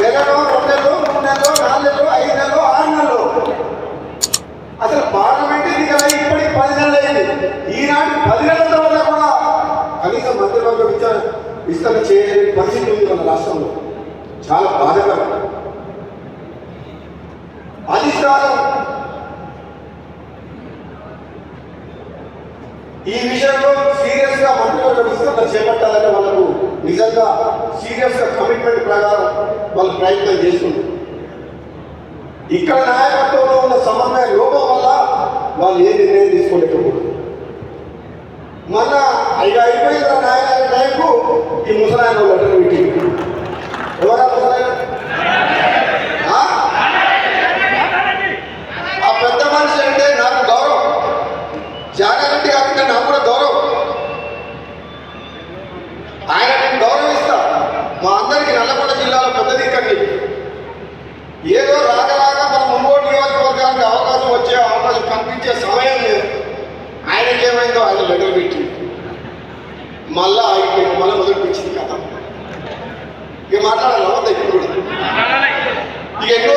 నెలలో రెండు నెలలు మూడు నెలలు నాలుగు నెలలు ఐదు నెలలు ఆరు నెలలు అసలు పార్లమెంట్ ఎన్నికల ఇప్పటికి పది నెలలు అయింది. ఈనాటి పది నెలల తర్వాత కూడా కనీసం మంత్రివర్గ విచారణ విస్తరణ చేయలేని పరిస్థితి ఉంది మన రాష్ట్రంలో. చాలా బాధకరం. అధిష్టానం. ఈ విషయంలో సీరియస్గా మంత్రివర్గ విస్తరణ చేపట్టాలని వాళ్ళకు నిజంగా సీరియస్గా కమిట్మెంట్ ప్రకారం వాళ్ళు ప్రయత్నం చేస్తుంది ఇక్కడ నాయకత్వంలో ఉన్న సమన్వయ లోపం వల్ల వాళ్ళు ఏ నిర్ణయం తీసుకోలేకపోతుంది మొన్న ఐదు అయిపోయిన నాయకుల టైంకు ఈ ముసలాయన లెటర్ పెట్టింది ఎవరా ముసలాయన ఆ? ఆ పెద్ద మనిషి అంటే నాకు గౌరవం జాగారెడ్డి గారంటే నాకు కూడా గౌరవం ఆయన నేను గౌరవిస్తా మా నల్లగొండ జిల్లాలో పెద్దది ఇక్కడికి ఏదో రాక రాక మన ముంగోడు నియోజకవర్గానికి అవకాశం వచ్చే అవకాశం కనిపించే సమయం లేదు. ఆయనకి ఏమైందో ఆయన లెటర్ పెట్టి. మళ్ళా ఆగిపోయింది మళ్ళీ మొదలుపించింది కదా ఇక మాట్లాడాలి అవద్దు ఇప్పుడు ఇక ఎన్నో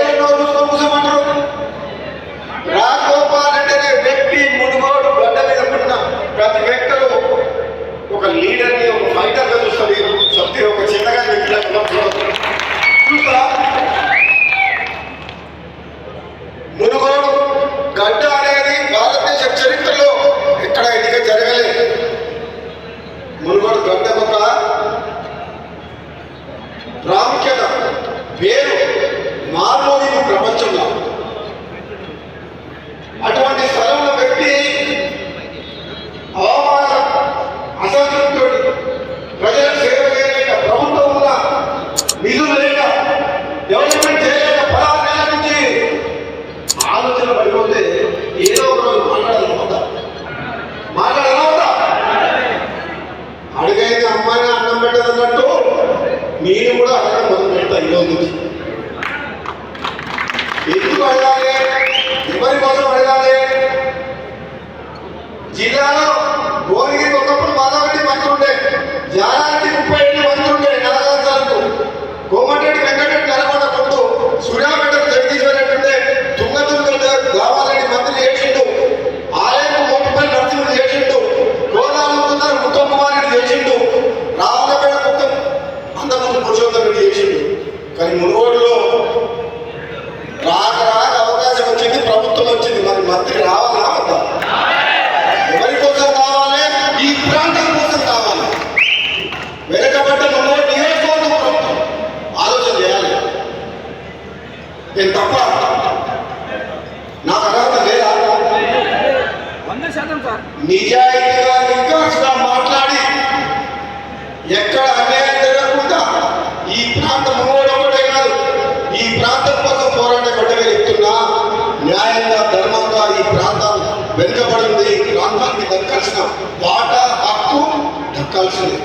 ఎందుకు అడగాలి ఎవరి కోసం అడగాలి జిల్లాలో భువనగిరి ఒకప్పుడు మాధవరెడ్డి మంత్రి ఉండే జానారెడ్డి ముప్పై ఏళ్ళు నేను తప్ప నాకు అర్హత లేదా? వంద శాతం సార్. నిజాయితీగా నికాసుగా మాట్లాడి ఎక్కడ అన్యాయం జరగకుండా ఈ ప్రాంతం మునుగోడు ఒకటే కాదు ఈ ప్రాంతం కోసం పోరాడే బిడ్డగా చెప్తున్నా న్యాయంగా ధర్మంగా ఈ ప్రాంతం వెనుకబడింది ఈ ప్రాంతానికి దక్కాల్సిన వాట హక్కు దక్కాల్సింది.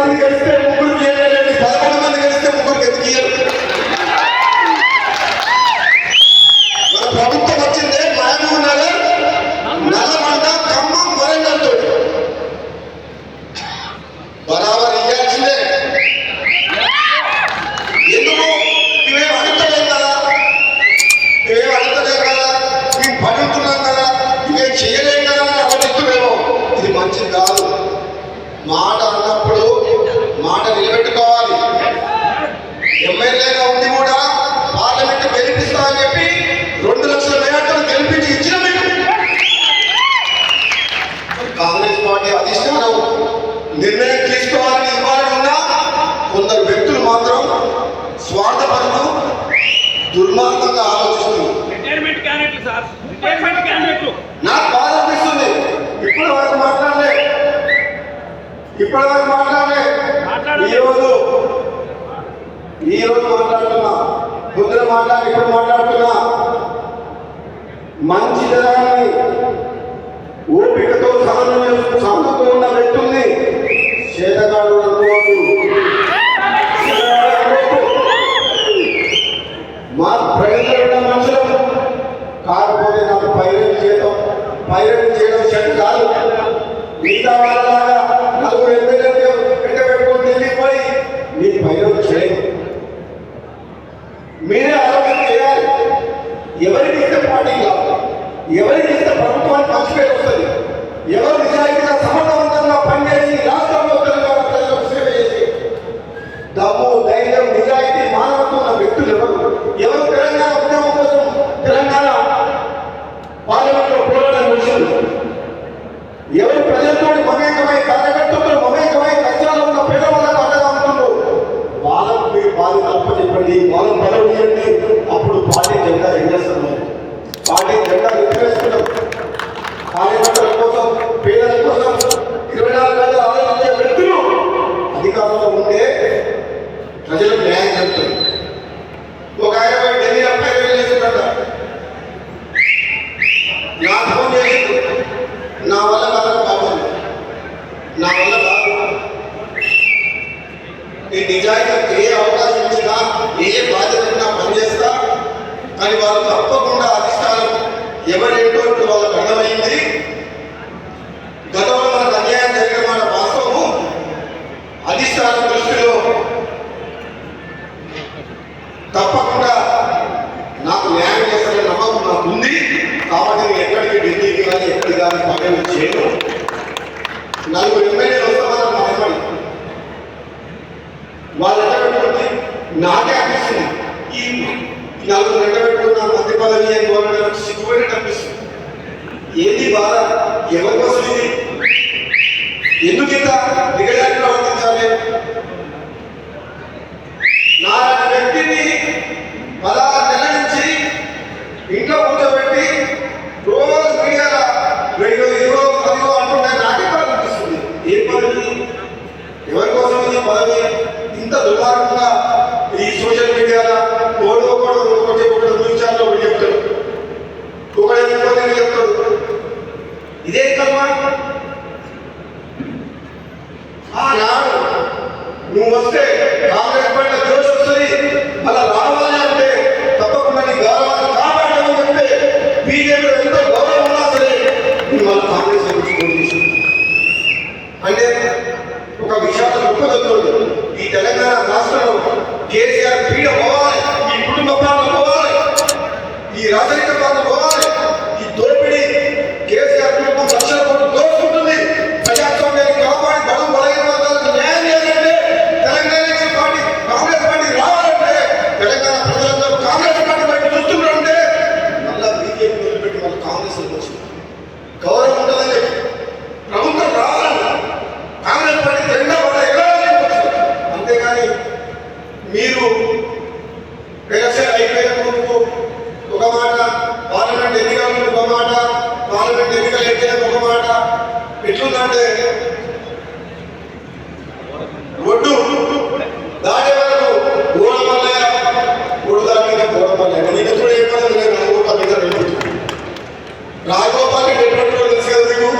తొమ్మిది వెళ్తే నాకు బాధ అనిపిస్తుంది. ఇప్పుడు వరకు మాట్లాడలే. ఇప్పటి వరకు మాట్లాడలే. ఈరోజు ఈరోజు మాట్లాడుతున్నా. ముందులో మాట్లాడి ఇప్పుడు మాట్లాడుతున్నా. మంచి జరగాలని ఓపికతో సహనం ఎవరికి ఈ నిజాయితీకి ఏ అవకాశం ఇచ్చినా ఏ బాధ్యత ఉన్నా పనిచేస్తా. కానీ వాళ్ళు తప్పకుండా అధిష్టానం ఎవరేంటో వాళ్ళకు అర్థమైంది. గతంలో మనకు అన్యాయం జరిగిన మన వాస్తవము. అధిష్టానం దృష్టిలో తప్పకుండా నాకు న్యాయం చేస్తారని నమ్మకం నాకు ఉంది. కాబట్టి నేను ఎక్కడికి ఢిల్లీకి కానీ ఎక్కడికి కానీ పనులు చేయను. నలుగురు ఎమ్మెల్యేలు వాళ్ళు ఎక్కడెట్టుకుంది నాకే అనిపిస్తుంది. ఈ నలుగురు ఎక్కడెట్టుకున్న మధ్యపాలని గవర్నమెంట్ సిగ్గుపోయినట్టు అనిపిస్తుంది. ఏంది బాధ? ఎవరి ఎందుకు ఇంత మీద గౌరవం లేదు. నీకు చూడ ఏమన్నా తెలుసు కదా నీకు?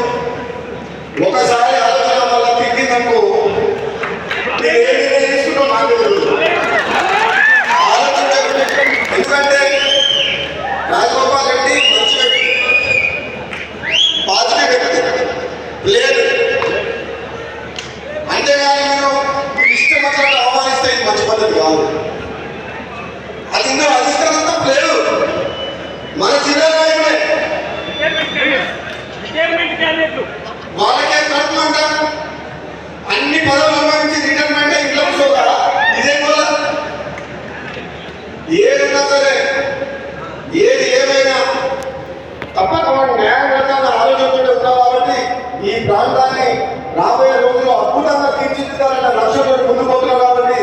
ప్రాంతాన్ని రాబోయే రోజుల్లో అద్భుతంగా తీర్చిదిద్దాలన్న లక్ష్యంలో ముందుకు పోతున్నారు కాబట్టి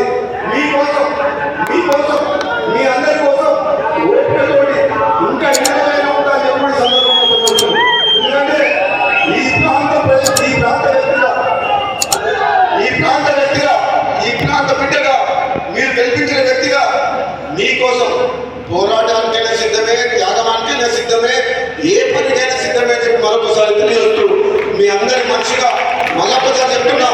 మీకోసం మీకోసం మీ అందరి కోసం మీ ఇంకా కోసం ఎందుకంటే వ్యక్తిగా ఈ మీరు వ్యక్తిగా మీకోసం పోరాటానికైనా సిద్ధమే త్యాగమానికైనా సిద్ధమే ఏ పనికైనా సిద్ధమే చెప్పి మరొకసారి తెలియదు మీ అందరి మనిషిగా మళ్ళొకసారి చెప్తున్నా.